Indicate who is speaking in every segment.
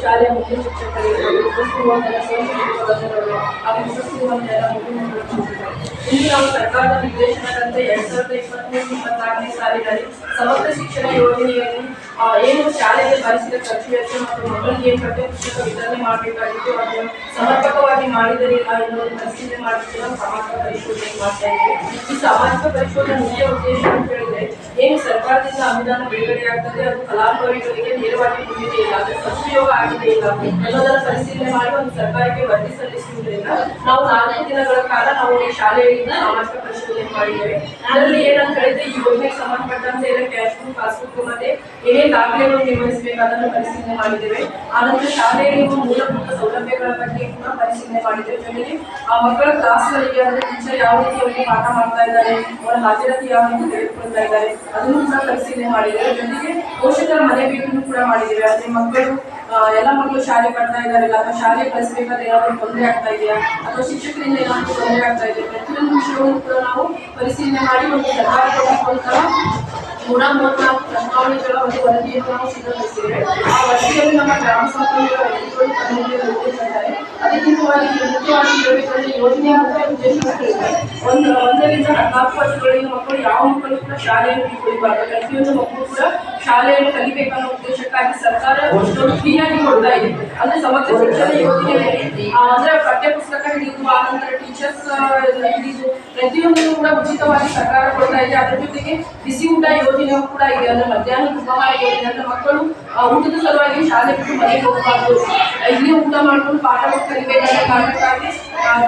Speaker 1: ಶಾಲೆಯ ಮುಖ್ಯ ಶಿಕ್ಷಕರಿಗೆ ಉಪಸ್ಥಿತಿರುವಂತಹ ಸಹಶಿಕ್ಷಕರು ಹಾಗೂ ಉಪಸ್ಥಿತಿರುವಂತಹ ಎಲ್ಲ ಮುಖ್ಯ ಶಿಕ್ಷಕರು ಇಂದು ನಾವು ಸರ್ಕಾರದ ನಿರ್ದೇಶನದಂತೆ ಎರಡ್ ಸಾವಿರದ ಇಪ್ಪತ್ಮೂರು ಇಪ್ಪತ್ನಾಲ್ಕನೇ ಸಾಲಿನಲ್ಲಿ ಸಮಗ್ರ ಶಿಕ್ಷಣ ಯೋಜನೆಯಲ್ಲಿ ಆ, ಏನು ಶಾಲೆಗೆ ಭರಿಸಿದ ಖರ್ಚು ವೆಚ್ಚ ಮತ್ತು ಮಕ್ಕಳಿಗೆ ಏನು ಪಠ್ಯ ಪುಸ್ತಕ ವಿತರಣೆ ಮಾಡಬೇಕಾಗಿತ್ತು ಅದನ್ನು ಸಮರ್ಪಕವಾಗಿ ಮಾಡಿದರಿಲ್ಲ ಎನ್ನುವುದು ಪರಿಶೀಲನೆ ಮಾಡಲಿಕ್ಕೆ ನಾವು ಸಾಮಾಜಿಕ ಪರಿಶೋಧನೆ ಮಾಡ್ತಾ ಇದ್ದೀವಿ. ಈ ಸಾಮಾಜಿಕ ಪರಿಶೋಧನೆ ಮುಖ್ಯ ಉದ್ದೇಶ ಅಂತ ಹೇಳಿದ್ರೆ, ಏನು ಸರ್ಕಾರದಿಂದ ಅನುದಾನ ಬಿಡುಗಡೆ ಆಗ್ತದೆ, ಅದು ಫಲಾನುಭವಿಗಳಿಗೆ ನೇರವಾಗಿ ಮುಗಿದೇ ಇಲ್ಲ ಅದರ ಸದುಪಯೋಗ ಆಗಿದೆ ಇಲ್ಲ ಅನ್ನೋದನ್ನ ಪರಿಶೀಲನೆ ಮಾಡಿ ಒಂದು ಸರ್ಕಾರಕ್ಕೆ ವರದಿ ಸಲ್ಲಿಸುವುದರಿಂದ ನಾವು ನಾಲ್ಕು ದಿನಗಳ ಕಾಲ ನಾವು ಈ ಶಾಲೆಯಲ್ಲಿ ಸಾಮಾಜಿಕ ಪರಿಶೋಧನೆ ಮಾಡಿದ್ದೇವೆ. ಅದರಲ್ಲಿ ಏನಂತ ಹೇಳಿದ್ರೆ, ಈ ಯೋಜನೆಗೆ ಸಂಬಂಧಪಟ್ಟಂತೆ ಎಲ್ಲ ಏನೇನು ದಾಖಲೆಗಳು ನಿರ್ವಹಿಸಬೇಕು ಪರಿಶೀಲನೆ ಮಾಡಿದ್ದೇವೆ. ಆನಂತರ ಶಾಲೆಯಲ್ಲಿರುವ ಮೂಲಭೂತ ಸೌಲಭ್ಯಗಳ ಬಗ್ಗೆ ಕೂಡ ಪರಿಶೀಲನೆ ಮಾಡಿದ್ದೇವೆ. ಜೊತೆಗೆ ಆ ಮಕ್ಕಳ ಕ್ಲಾಸ್ಗಳಿಗೆ ಅಂದ್ರೆ ಟೀಚರ್ ಯಾವ ರೀತಿ ಅವರಿಗೆ ಪಾಠ ಮಾಡ್ತಾ ಇದ್ದಾರೆ, ಅವರ ಹಾಜರಾತಿ ಯಾವ ರೀತಿ ತೆಗೆದುಕೊಳ್ತಾ ಇದ್ದಾರೆ, ಅದನ್ನು ಕೂಡ ಪರಿಶೀಲನೆ ಮಾಡಿದ್ದೇವೆ. ಜೊತೆಗೆ ಪೋಷಕರ ಮನೆ ಭೇಟಿಯನ್ನು ಕೂಡ ಮಾಡಿದ್ದೇವೆ. ಅಂದ್ರೆ ಮಕ್ಕಳು ಎಲ್ಲ ಮಕ್ಕಳು ಶಾಲೆ ಬರ್ತಾ ಇದ್ದಾರಲ್ಲ ಅಥವಾ ಶಾಲೆ ಕಲಿಸಬೇಕಾದ್ರೆ ಏನಾದರೂ ತೊಂದರೆ ಆಗ್ತಾ ಇದೆಯಾ, ಅಥವಾ ಶಿಕ್ಷಕರಿಂದ ಏನಾದರೂ ತೊಂದರೆ ಆಗ್ತಾ ಇದೆ ಪ್ರತಿಯೊಂದು ವಿಷಯವನ್ನು ಕೂಡ ನಾವು ಪರಿಶೀಲನೆ ಮಾಡಿ ಒಂದು ನೂರ ಮೂವತ್ನಾಲ್ಕು ಪ್ರಸ್ತಾವನೆಗಳ ಒಂದು ವರದಿಯನ್ನು ನಾವು ಸಿದ್ಧಪಡಿಸಿದ್ದೇವೆ. ಆ ವರದಿಯಲ್ಲಿ ನಮ್ಮ ಗ್ರಾಮ ತಮ್ಮಲ್ಲಿ ಉದ್ದೇಶಿಸಿದ್ದಾರೆ ಮುಖ್ಯವಾಗಿ ಹೇಳಬೇಕಂದ್ರೆ ಯೋಜನೆಯ ಮುಖ್ಯ ಉದ್ದೇಶ ಅಂತ ಒಂದು, ಒಂದರಿಂದ ಹದಿನಾಲ್ಕು ವರ್ಷಗಳಲ್ಲಿ ಮಕ್ಕಳು ಯಾವ ಮಕ್ಕಳು ಕೂಡ ಶಾಲೆಯನ್ನು ಬಿಟ್ಟುಕೊಡಬಾರ್ದು ಪ್ರತಿಯೊಂದು ಮಕ್ಕಳು ಕೂಡ ಶಾಲೆಯನ್ನು ಕಲಿಬೇಕನ್ನೋ ಉದ್ದೇಶಕ್ಕಾಗಿ ಸರ್ಕಾರ ಫ್ರೀಯಾಗಿ ಕೊಡ್ತಾ ಇದೆ. ಅಂದ್ರೆ ಸಮಗ್ರ ಶಿಕ್ಷಣ ಯೋಜನೆಯಲ್ಲಿ ಅಂದ್ರೆ ಪಠ್ಯ ಪುಸ್ತಕ ಹಿಡಿದು ಟೀಚರ್ಸ್ ಹಿಡಿದು ಪ್ರತಿಯೊಂದನ್ನು ಕೂಡ ಉಚಿತವಾಗಿ ಸರ್ಕಾರ ಕೊಡ್ತಾ ಇದೆ. ಅದರ ಜೊತೆಗೆ ಬಿಸಿ ಊಟ ಯೋಜನೆಯೂ ಕೂಡ ಇದೆ. ಅಂದ್ರೆ ಮಧ್ಯಾಹ್ನ ಉಪಹಾರ ಯೋಜನೆ ಅಂದ್ರೆ ಮಕ್ಕಳು ಊಟದ ಸಲುವಾಗಿ ಶಾಲೆ ಬಿಟ್ಟು ಮನೆಗೆ ಹೋಗಬಾರ್ದು. ಇಲ್ಲಿ ಊಟ ಮಾಡ್ಕೊಂಡು ಪಾಠ ಕಲಿಬೇಕಂತ ಕಾರಣಕ್ಕಾಗಿ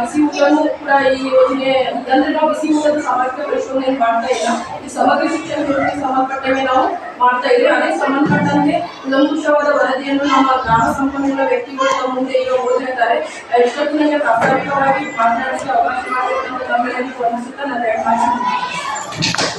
Speaker 1: ಬಿಸಿ ಊಟನೂ ಕೂಡ ಈ ಯೋಜನೆ, ಅಂದರೆ ನಾವು ಬಿಸಿ ಊಟದ ಸಾಮಾಜಿಕ ಪರಿಶೋಧನೆ ಮಾಡ್ತಾ ಇಲ್ಲ. ಈ ಸಮಗ್ರ ಶಿಕ್ಷಣ ಸಂಬಂಧಪಟ್ಟಂಗೆ ನಾವು ಮಾಡ್ತಾ ಇದ್ದೀವಿ. ಅದೇ ಸಂಬಂಧಪಟ್ಟಂತೆ ಕೂಲಂಕುಷವಾದ ವರದಿಯನ್ನು ನಮ್ಮ ಗ್ರಾಮ ಸಂಪನ್ಮೂಲ ವ್ಯಕ್ತಿಗಳು ತಮ್ಮ ಮುಂದೆ ಈಗ ಓದಿರ್ತಾರೆ ಇಷ್ಟೊತ್ತು ನನಗೆ ಪ್ರಾಸ್ತಾವಿಕವಾಗಿ ಮಾತನಾಡಲು ಅವಕಾಶ ಮಾಡಿರುವಂತ ತಮ್ಮೆಲ್ಲರಿಗೂ ವಂದಿಸುತ್ತಾ ನನ್ನ ಎರಡು ಮಾತನ್ನು